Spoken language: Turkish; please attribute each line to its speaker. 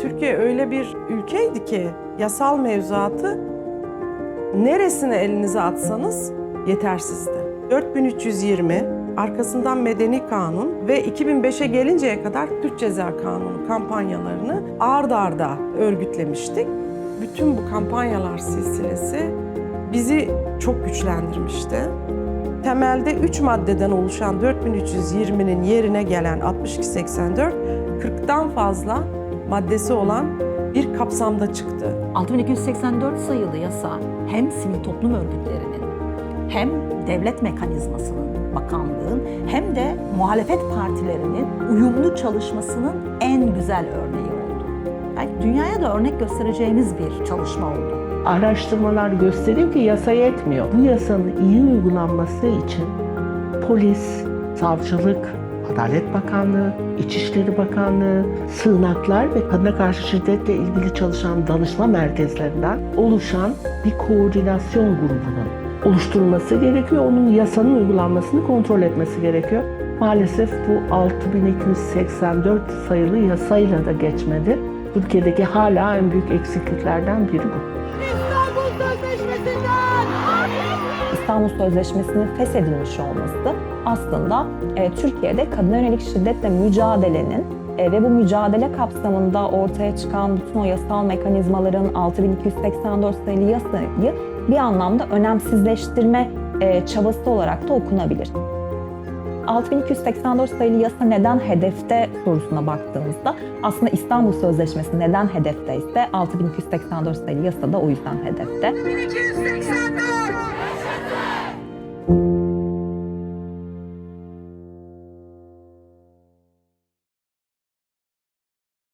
Speaker 1: Türkiye öyle bir ülkeydi ki yasal mevzuatı neresine elinize atsanız yetersizdi. 4320 arkasından Medeni Kanun ve 2005'e gelinceye kadar Türk Ceza Kanunu kampanyalarını ard arda örgütlemiştik. Bütün bu kampanyalar silsilesi bizi çok güçlendirmişti. Temelde 3 maddeden oluşan 4320'nin yerine gelen 6284, 40'tan fazla maddesi olan bir kapsamda çıktı.
Speaker 2: 6284 sayılı yasa hem sivil toplum örgütlerinin hem devlet mekanizmasının, bakanlığın hem de muhalefet partilerinin uyumlu çalışmasının en güzel örneği oldu. Belki dünyaya da örnek göstereceğimiz bir çalışma oldu.
Speaker 3: Araştırmalar gösteriyor ki yasa yetmiyor. Bu yasanın iyi uygulanması için polis, savcılık, Adalet Bakanlığı, İçişleri Bakanlığı, sığınaklar ve kadına karşı şiddetle ilgili çalışan danışma merkezlerinden oluşan bir koordinasyon grubunun oluşturulması gerekiyor. Onun yasanın uygulanmasını kontrol etmesi gerekiyor. Maalesef bu 6284 sayılı yasayla da geçmedi. Türkiye'deki hala en büyük eksikliklerden biri bu.
Speaker 4: İstanbul Sözleşmesi'nden
Speaker 5: İstanbul Sözleşmesi'nin feshedilmiş olması aslında e, Türkiye'de kadına yönelik şiddetle mücadelenin e, ve bu mücadele kapsamında ortaya çıkan bütün o yasal mekanizmaların 6284 sayılı yasayı bir anlamda önemsizleştirme e, çabası olarak da okunabilir. 6284 sayılı yasa neden hedefte sorusuna baktığımızda aslında İstanbul Sözleşmesi neden hedefte ise 6284 sayılı yasa da o yüzden hedefte.
Speaker 4: 1284